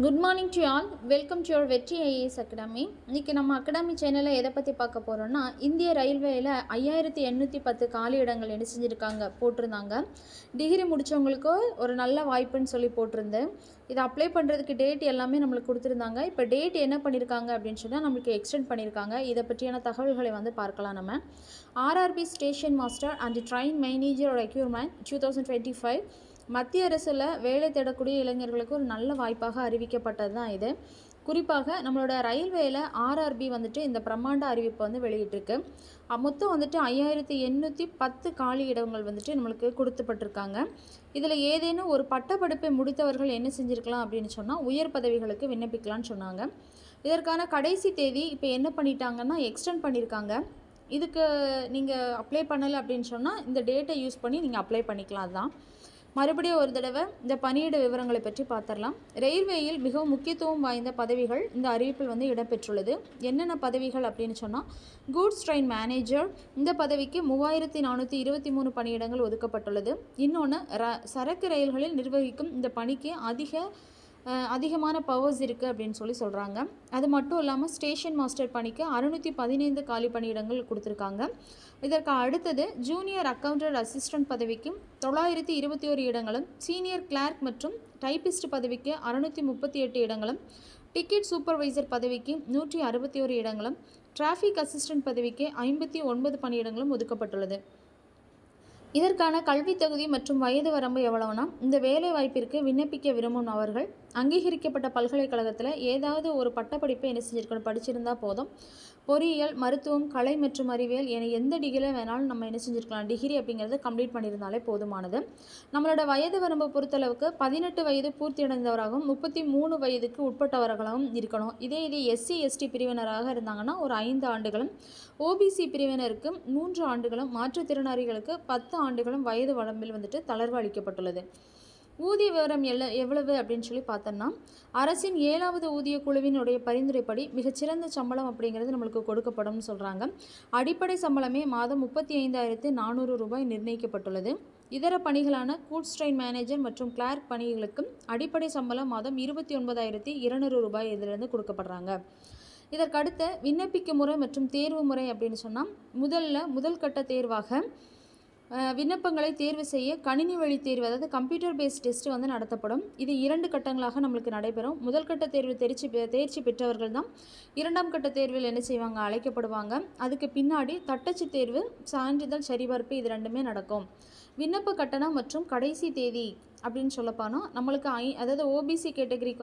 Good morning to all welcome to your Vetri IAS academy இன்றைக்கி நம்ம academy சேனலில் எதை பற்றி பார்க்க போகிறோம்னா இந்திய ரயில்வேயில் ஐயாயிரத்தி எண்ணூற்றி பத்து காலி இடங்கள் என்ன செஞ்சுருக்காங்க போட்டிருந்தாங்க. டிகிரி முடித்தவங்களுக்கு ஒரு நல்ல வாய்ப்புன்னு சொல்லி போட்டிருந்தேன் இதை அப்ளை பண்ணுறதுக்கு டேட் எல்லாமே நம்மளுக்கு கொடுத்துருந்தாங்க. இப்போ டேட் என்ன பண்ணியிருக்காங்க அப்படின்னு சொன்னால் நம்மளுக்கு எக்ஸ்டெண்ட் பண்ணியிருக்காங்க இதை பற்றியான தகவல்களை வந்து பார்க்கலாம் நம்ம. RRB station master and train மேனேஜரோட requirement two thousand twenty five மத்திய அரசில் வேலை தேடக்கூடிய இளைஞர்களுக்கு ஒரு நல்ல வாய்ப்பாக அறிவிக்கப்பட்டது தான் இது. குறிப்பாக நம்மளோட ரயில்வேயில் ஆர்ஆர்பி வந்துட்டு இந்த பிரம்மாண்ட அறிவிப்பை வந்து வெளியிட்டிருக்கு. மொத்தம் வந்துட்டு ஐயாயிரத்தி எண்ணூற்றி பத்து காலி இடங்கள் வந்துட்டு நம்மளுக்கு கொடுத்துப்பட்டிருக்காங்க. இதில் ஏதேனும் ஒரு பட்டப்படிப்பை முடித்தவர்கள் என்ன செஞ்சுருக்கலாம் அப்படின்னு சொன்னால் உயர் பதவிகளுக்கு விண்ணப்பிக்கலாம்னு சொன்னாங்க. இதற்கான கடைசி தேதி இப்போ என்ன பண்ணிட்டாங்கன்னா எக்ஸ்டெண்ட் பண்ணியிருக்காங்க இதுக்கு நீங்கள் அப்ளை பண்ணலை அப்படின்னு சொன்னால் இந்த டேட்டை யூஸ் பண்ணி நீங்கள் அப்ளை பண்ணிக்கலாம் அதுதான். மறுபடியும் ஒரு தடவை இந்த பணியிட விவரங்களை பற்றி பார்த்துடலாம். ரயில்வேயில் மிகவும் முக்கியத்துவம் வாய்ந்த பதவிகள் இந்த அறிவிப்பில் வந்து இடம்பெற்றுள்ளது. என்னென்ன பதவிகள் அப்படின்னு சொன்னால் கூட்ஸ் ட்ரெயின் மேனேஜர் இந்த பதவிக்கு மூவாயிரத்தி நானூற்றி இருபத்தி மூணு பணியிடங்கள் ஒதுக்கப்பட்டுள்ளது. இன்னொன்று ர சரக்கு ரயில்களில் நிர்வகிக்கும் இந்த பணிக்கு அதிக அதிகமான பவர்ஸ் இருக்குது அப்படின்னு சொல்லி சொல்கிறாங்க அது மட்டும் இல்லாமல் ஸ்டேஷன் மாஸ்டர் பணிக்கு அறுநூற்றி பதினைந்து காலி பணியிடங்கள் கொடுத்துருக்காங்க. இதற்கு அடுத்தது ஜூனியர் அக்கவுண்டன்ட் அசிஸ்டன்ட் பதவிக்கு தொள்ளாயிரத்தி இருபத்தி ஒரு இடங்களும் சீனியர் கிளார்க் மற்றும் டைபிஸ்ட் பதவிக்கு அறுநூற்றி முப்பத்தி எட்டு இடங்களும் டிக்கெட் சூப்பர்வைசர் பதவிக்கு நூற்றி அறுபத்தி ஒரு இடங்களும் டிராஃபிக் அசிஸ்டன்ட் பதவிக்கு ஐம்பத்தி ஒன்பது பணியிடங்களும் ஒதுக்கப்பட்டுள்ளது. இதற்கான கல்வித் தகுதி மற்றும் வயது வரம்பு எவ்வளவுனா இந்த வேலை வாய்ப்பிற்கு விண்ணப்பிக்க விரும்பும் அவர்கள் அங்கீகரிக்கப்பட்ட பல்கலைக்கழகத்தில் ஏதாவது ஒரு பட்டப்படிப்பை என்ன செஞ்சிருக்கணும்? படிச்சிருந்தா போதும். பொறியியல் மருத்துவம் கலை மற்றும் அறிவியல் என எந்த டிகிரியில் வேணாலும் நம்ம என்ன செஞ்சுருக்கலாம்? டிகிரி அப்படிங்கிறத கம்ப்ளீட் பண்ணியிருந்தாலே போதுமானது. நம்மளோட வயது வரம்பை பொறுத்தளவுக்கு பதினெட்டு வயது பூர்த்தி அடைந்தவராகவும் முப்பத்தி மூணு வயதுக்கு உட்பட்டவர்களாகவும் இருக்கணும். இதே இது எஸ்சி எஸ்டி பிரிவினராக இருந்தாங்கன்னா ஒரு ஐந்து ஆண்டுகளும் ஓபிசி பிரிவினருக்கு மூன்று ஆண்டுகளும் மாற்றுத்திறனாளிகளுக்கு பத்து ஆண்டுகளும் வயது வரம்பில் வந்துட்டு தளர்வு அளிக்கப்பட்டுள்ளது. ஊதிய விவரம் எல்ல எவ்வளவு அப்படின்னு சொல்லி பார்த்தோம்னா அரசின் ஏழாவது ஊதிய குழுவினுடைய பரிந்துரைப்படி மிகச்சிறந்த சம்பளம் அப்படிங்கிறது நம்மளுக்கு கொடுக்கப்படும்னு சொல்கிறாங்க அடிப்படை சம்பளமே மாதம் முப்பத்தி ஐந்தாயிரத்து நானூறு ரூபாய் நிர்ணயிக்கப்பட்டுள்ளது. இதர பணிகளான கூட்ஸ் ட்ரெயின் மேனேஜர் மற்றும் கிளார்க் பணிகளுக்கும் அடிப்படை சம்பளம் மாதம் இருபத்தி ஒன்பதாயிரத்தி இருநூறு ரூபாய் இதிலிருந்து கொடுக்கப்படுறாங்க. இதற்கடுத்த விண்ணப்பிக்கும் முறை மற்றும் தேர்வு முறை அப்படின்னு சொன்னால் முதல்ல முதல் கட்ட தேர்வாக விண்ணப்பங்களை தேர்வு செய்ய கணினி வழி தேர்வு அதாவது கம்ப்யூட்டர் பேஸ்ட் டெஸ்ட் வந்து நடத்தப்படும். இது இரண்டு கட்டங்களாக நம்மளுக்கு நடைபெறும். முதல் கட்ட தேர்வு தேர்ச்சி பெ- தேர்ச்சி பெற்றவர்கள் தான் இரண்டாம் கட்ட தேர்வில் என்ன செய்வாங்க? அழைக்கப்படுவாங்க. அதுக்கு பின்னாடி தட்டச்சு தேர்வு சான்றிதழ் சரிபார்ப்பு இது ரெண்டுமே நடக்கும். விண்ணப்ப கட்டணம் மற்றும் கடைசி தேதி அப்படின்னு சொல்லப்போனால் நம்மளுக்கு ஐ அதாவது ஓபிசி கேட்டகரிக்கு